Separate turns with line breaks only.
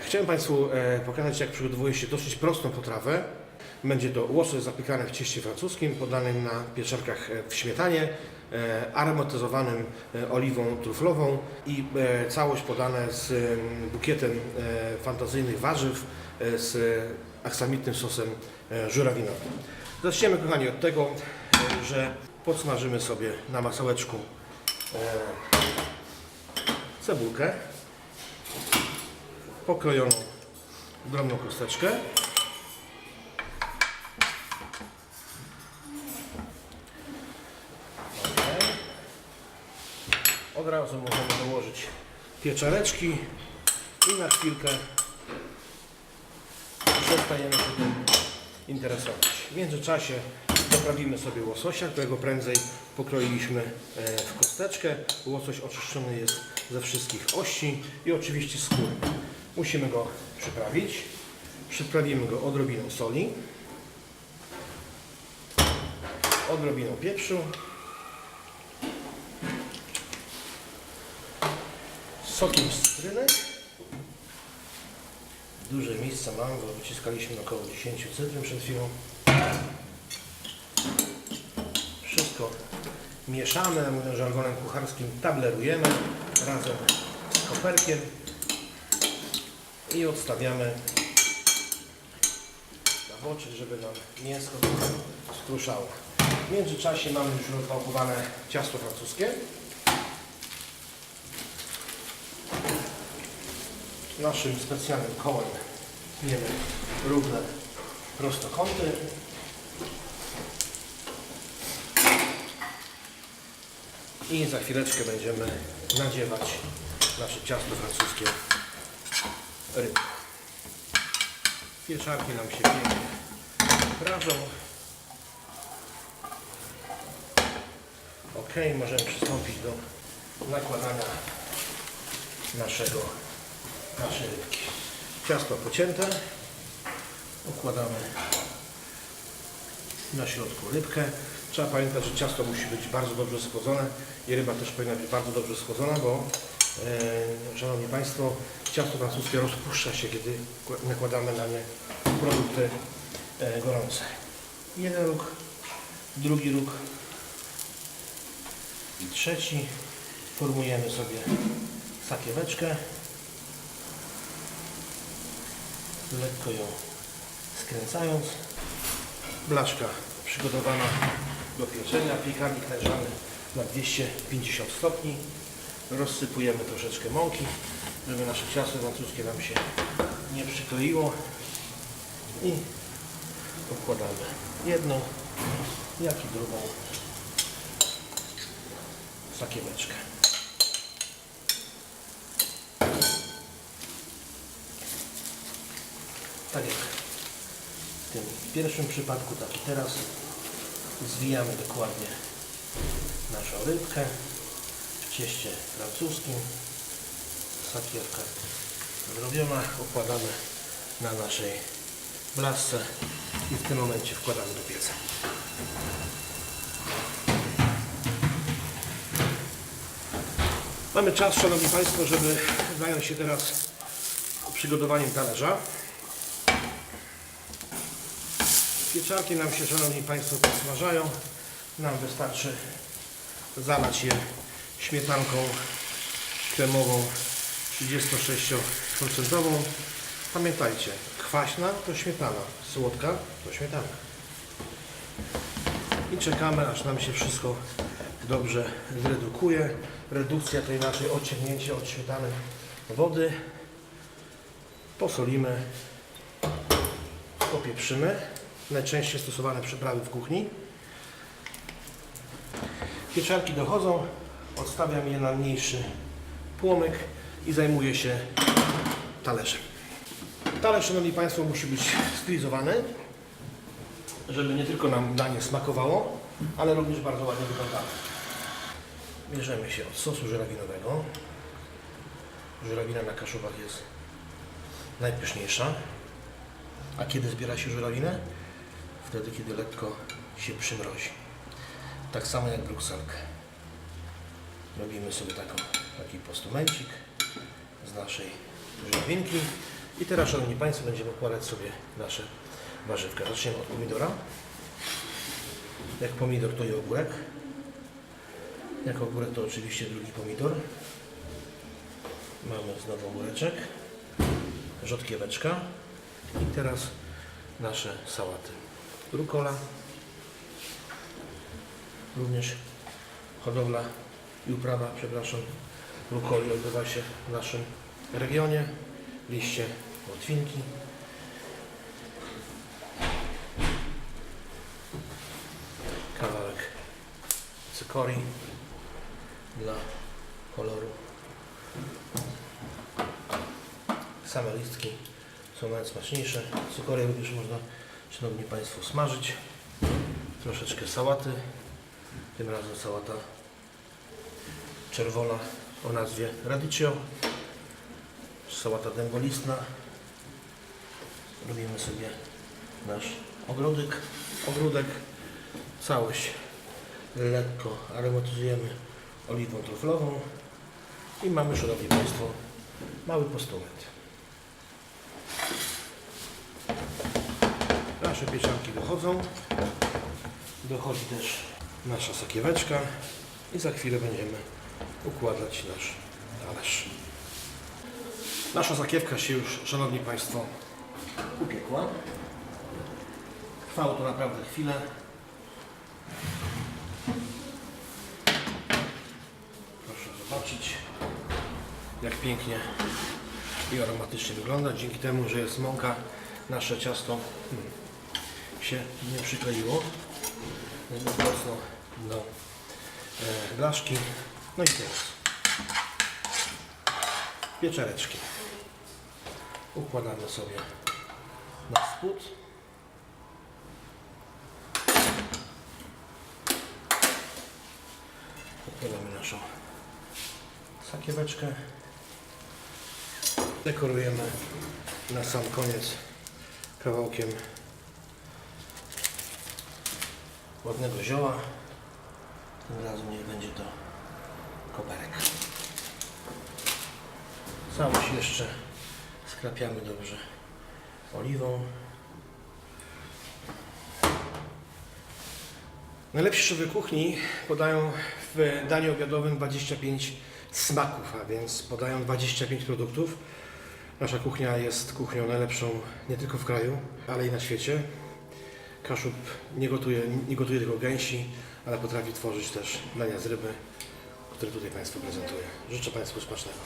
Chciałem Państwu e, pokazać, jak przygotowuje się dosyć prostą potrawę. Będzie to łosoś zapiekany w cieście francuskim, podanym na pieczarkach e, w śmietanie, e, aromatyzowanym oliwą truflową i całość podane z em, bukietem fantazyjnych warzyw z aksamitnym sosem żurawinowym. Zaczniemy, kochani, od tego, że podsmażymy sobie na masełeczku cebulkę pokrojoną drobną kosteczkę. Od razu możemy dołożyć pieczareczki i na chwilkę przestajemy się tym interesować. W międzyczasie doprawimy sobie łososia, którego prędzej pokroiliśmy e, w kosteczkę. Łosoś oczyszczony jest ze wszystkich ości i oczywiście skóry. Musimy go przyprawić. Przyprawimy go odrobiną soli, odrobiną pieprzu, sokiem z cytryny. Duże miejsce mam, bo wyciskaliśmy około 10 cytryn przed chwilą. Wszystko mieszamy, mówiąc żargonem kucharskim, tablerujemy razem z koperkiem i odstawiamy na boczek, żeby nam mięsko skruszało. W międzyczasie mamy już rozwałkowane ciasto francuskie. Naszym specjalnym kołem tniemy równe prostokąty. I za chwileczkę będziemy nadziewać nasze ciasto francuskie rybą. Pieczarki nam się pięknie prażą. Ok, możemy przystąpić do nakładania naszego, naszej rybki. Ciasto pocięte. Układamy na środku rybkę. Trzeba pamiętać, że ciasto musi być bardzo dobrze schłodzone i ryba też powinna być bardzo dobrze schłodzona, bo Szanowni Państwo, ciasto francuskie rozpuszcza się, kiedy kła- nakładamy na nie produkty e, gorące. Jeden róg, drugi róg i trzeci. Formujemy sobie sakieweczkę. Lekko ją skręcając. Blaszka przygotowana do pieczenia. Piekarnik nagrzany na 250 stopni. Rozsypujemy troszeczkę mąki, żeby nasze ciasto francuskie nam się nie przykleiło. I układamy jedną, jak i drugą sakieweczkę. Tak jak w tym pierwszym przypadku, tak i teraz zwijamy dokładnie naszą rybkę cieście francuskim. Sakiewka zrobiona, układamy na naszej blasce i w tym momencie wkładamy do pieca. Mamy czas, Szanowni Państwo, żeby zająć się teraz przygotowaniem talerza. Pieczarki nam się, Szanowni Państwo, posmażają. Nam wystarczy zalać je śmietanką kremową 36%. Pamiętajcie, kwaśna to śmietana, słodka to śmietana. I czekamy, aż nam się wszystko dobrze zredukuje. Redukcja to inaczej odciągnięcie od śmietany wody. Posolimy, popieprzymy. Najczęściej stosowane przyprawy w kuchni. Pieczarki dochodzą, odstawiam je na mniejszy płomyk i zajmuję się talerzem. Talerz, Szanowni Państwo, musi być stylizowany, żeby nie tylko nam danie smakowało, ale również bardzo ładnie wyglądało. Bierzemy się od sosu żurawinowego. Żurawina na kaszubach jest najpyszniejsza. A kiedy zbiera się żurawinę? Wtedy, kiedy lekko się przymrozi. Tak samo jak brukselkę. Robimy sobie taką, taki postumencik z naszej żurawinki. I teraz, Szanowni Państwo, będziemy układać sobie nasze warzywka. Zaczniemy od pomidora. Jak pomidor to i ogórek. Jak ogórek to oczywiście drugi pomidor. Mamy znowu ogóreczek. Rzodkieweczka. I teraz nasze sałaty. Rukola. Również hodowla i uprawa, przepraszam, rukoli odbywa się w naszym regionie. Liście łotwinki. Kawałek cykorii dla koloru. Same listki są najsmaczniejsze. Cykorię również można, Szanowni Państwo, smażyć. Troszeczkę sałaty. Tym razem sałata czerwona o nazwie radicchio. Sałata dębolistna. Robimy sobie nasz ogródek. ogródek. Całość lekko aromatyzujemy oliwą truflową i mamy, Szanowni Państwo, mały postument. Nasze pieczarki dochodzą. Dochodzi też nasza sakieweczka i za chwilę będziemy układać nasz talerz. Nasza sakiewka się już, Szanowni Państwo, upiekła. Trwało to naprawdę chwilę. Proszę zobaczyć, jak pięknie i aromatycznie wygląda. Dzięki temu, że jest mąka, nasze ciasto hmm, się nie przykleiło mocno do e, blaszki. No i teraz pieczareczki. Układamy sobie na spód. Układamy naszą sakieweczkę. Dekorujemy na sam koniec kawałkiem ładnego zioła. Tym razem niech będzie to koperek. Całość jeszcze skrapiamy dobrze oliwą. Najlepsi szefowie kuchni podają w daniu obiadowym 25 smaków, a więc podają 25 produktów. Nasza kuchnia jest kuchnią najlepszą nie tylko w kraju, ale i na świecie. Kaszub nie gotuje, nie gotuje tylko gęsi, ale potrafi tworzyć też dania z ryby, które tutaj Państwu prezentuję. Życzę Państwu smacznego.